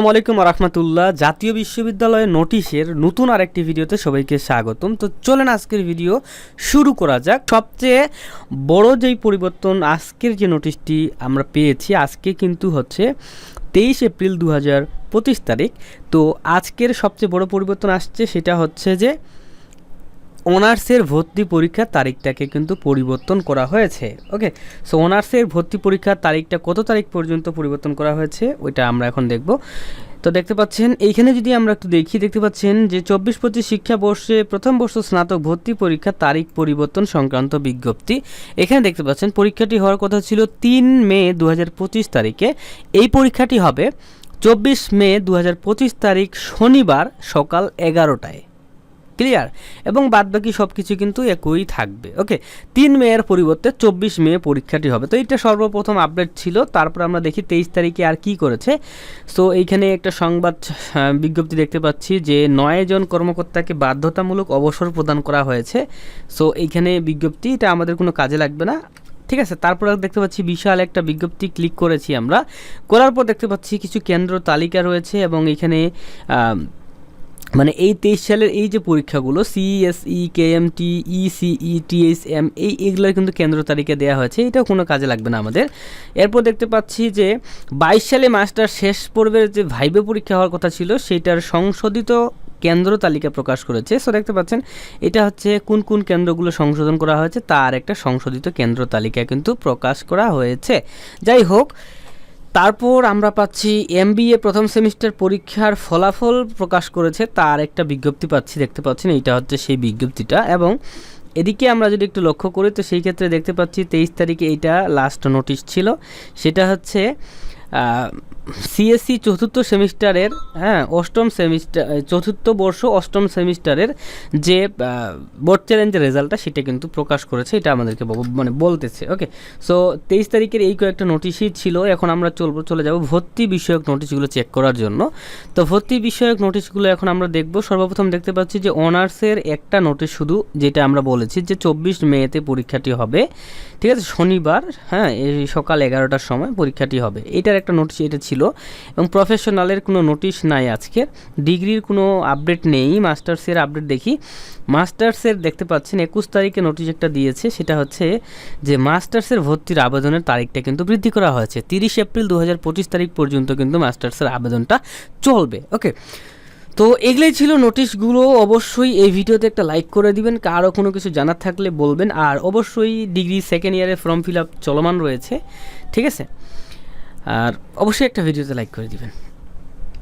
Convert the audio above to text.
আসসালামু আলাইকুম রহমতুল্লাহ জাতীয় বিশ্ববিদ্যালয়ের নোটিশের নতুন আরেকটি ভিডিওতে সবাইকে স্বাগতম। তো চলেন আজকের ভিডিও শুরু করা যাক। সবচেয়ে বড় যেই পরিবর্তন আজকের যে নোটিশটি আমরা পেয়েছি, আজকে কিন্তু হচ্ছে তেইশ এপ্রিল দু পঁচিশ তারিখ। তো আজকের সবচেয়ে বড় পরিবর্তন আসছে সেটা হচ্ছে যে অনার্সের ভর্তি পরীক্ষার তারিখটাকে কিন্তু পরিবর্তন করা হয়েছে। ওকে? সো অনার্সের ভর্তি পরীক্ষার তারিখটা কত তারিখ পর্যন্ত পরিবর্তন করা হয়েছে, ওইটা আমরা এখন দেখব। তো দেখতে পাচ্ছেন, এইখানে যদি আমরা একটু দেখি, দেখতে পাচ্ছেন যে চব্বিশ পঁচিশ শিক্ষাবর্ষে প্রথম বর্ষ স্নাতক ভর্তি পরীক্ষার তারিখ পরিবর্তন সংক্রান্ত বিজ্ঞপ্তি। এখানে দেখতে পাচ্ছেন, পরীক্ষাটি হওয়ার কথা ছিল তিন মে দু হাজার পঁচিশ তারিখে। এই পরীক্ষাটি হবে চব্বিশ মে দু হাজার পঁচিশ তারিখ শনিবার সকাল এগারোটায়। ক্লিয়ার। এবং বাদবাকি সব কিছু কিন্তু একই থাকবে। ওকে, তিন মেয়ের পরিবর্তে চব্বিশ মে পরীক্ষাটি হবে। তো এটা সর্বপ্রথম আপডেট ছিল, তারপর আমরা দেখি তেইশ তারিখে আর কি করেছে। সো এইখানে একটা সংবাদ বিজ্ঞপ্তি দেখতে পাচ্ছি যে নয় জন কর্মকর্তাকে বাধ্যতামূলক অবসর প্রদান করা হয়েছে। সো এইখানে বিজ্ঞপ্তি, এটা আমাদের কোনো কাজে লাগবে না। ঠিক আছে, তারপর দেখতে পাচ্ছি বিশাল একটা বিজ্ঞপ্তি ক্লিক করেছি আমরা। করার পর দেখতে পাচ্ছি কিছু কেন্দ্র তালিকা রয়েছে এবং এখানে মানে এই তেইশ সালের এই যে পরীক্ষাগুলো সিএসই কেএমটি ইসিই টিএসএম এই এগুলোর কিন্তু কেন্দ্র তালিকা দেওয়া হয়েছে। এটাও কোনো কাজে লাগবে না আমাদের। এরপর দেখতে পাচ্ছি যে, বাইশ সালে মাস্টার শেষ পর্বের যে ভাইবে পরীক্ষা হওয়ার কথা ছিল, সেটার সংশোধিত কেন্দ্র তালিকা প্রকাশ করেছে। সো দেখতে পাচ্ছেন, এটা হচ্ছে কোন কোন কেন্দ্রগুলো সংশোধন করা হয়েছে, তার একটা সংশোধিত কেন্দ্র তালিকা কিন্তু প্রকাশ করা হয়েছে। যাই হোক তারপর আমরা পাচ্ছি এমবিএ প্রথম সেমিস্টার পরীক্ষার ফলাফল প্রকাশ করেছে, তার একটা বিজ্ঞপ্তি পাচ্ছি, দেখতে পাচ্ছেন, এইটা হচ্ছে সেই বিজ্ঞপ্তিটা। এবং এদিকে আমরা যদি একটু লক্ষ্য করি, তো সেই ক্ষেত্রে দেখতে পাচ্ছি তেইশ তারিখে এইটা লাস্ট নোটিশ ছিল। সেটা হচ্ছে সিএসসি চতুর্থ সেমিস্টারের হ্যাঁ অষ্টম সেমিস্টার চতুর্থ বর্ষ অষ্টম সেমিস্টারের যে বোর্ড চ্যালেঞ্জের রেজাল্টটা সেটা কিন্তু প্রকাশ করেছে, এটা আমাদেরকে মানে বলতেছে ওকে সো তেইশ তারিখের এই কয়েকটা নোটিশই ছিল, এখন আমরা চলবো, চলে যাব ভর্তি বিষয়ক নোটিশগুলো চেক করার জন্য। তো ভর্তি বিষয়ক নোটিশগুলো এখন আমরা দেখব, সর্বপ্রথম দেখতে পাচ্ছি যে অনার্সের একটা নোটিশ শুধু, যেটা আমরা বলেছি যে চব্বিশ মেতে পরীক্ষাটি হবে, ঠিক আছে? শনিবার হ্যাঁ এই সকাল এগারোটার সময় পরীক্ষাটি হবে। এটার একটা নোটিশ এটা ছিল এবং প্রফেশনালের কোনো নোটিশ নাই আজকে। ডিগ্রির কোনো আপডেট নেই মাস্টার্সের আপডেট দেখি। মাস্টার্সের দেখতে পাচ্ছেন একুশ তারিখে নোটিশ একটা দিয়েছে, সেটা হচ্ছে যে মাস্টার্সের ভর্তির আবেদনের তারিখটা কিন্তু বৃদ্ধি করা হয়েছে। তিরিশ এপ্রিল দুহাজার পঁচিশ তারিখ পর্যন্ত কিন্তু মাস্টার্সের আবেদনটা চলবে ওকে তো এগুলোই ছিল নোটিশগুলো অবশ্যই এই ভিডিওতে একটা লাইক করে দিবেন, কারও কোনো কিছু জানার থাকলে বলবেন। আর অবশ্যই ডিগ্রি সেকেন্ড ইয়ারে ফর্ম ফিল আপ চলমান রয়েছে, ঠিক আছে? আর অবশ্যই একটা ভিডিওতে লাইক করে দিবেন।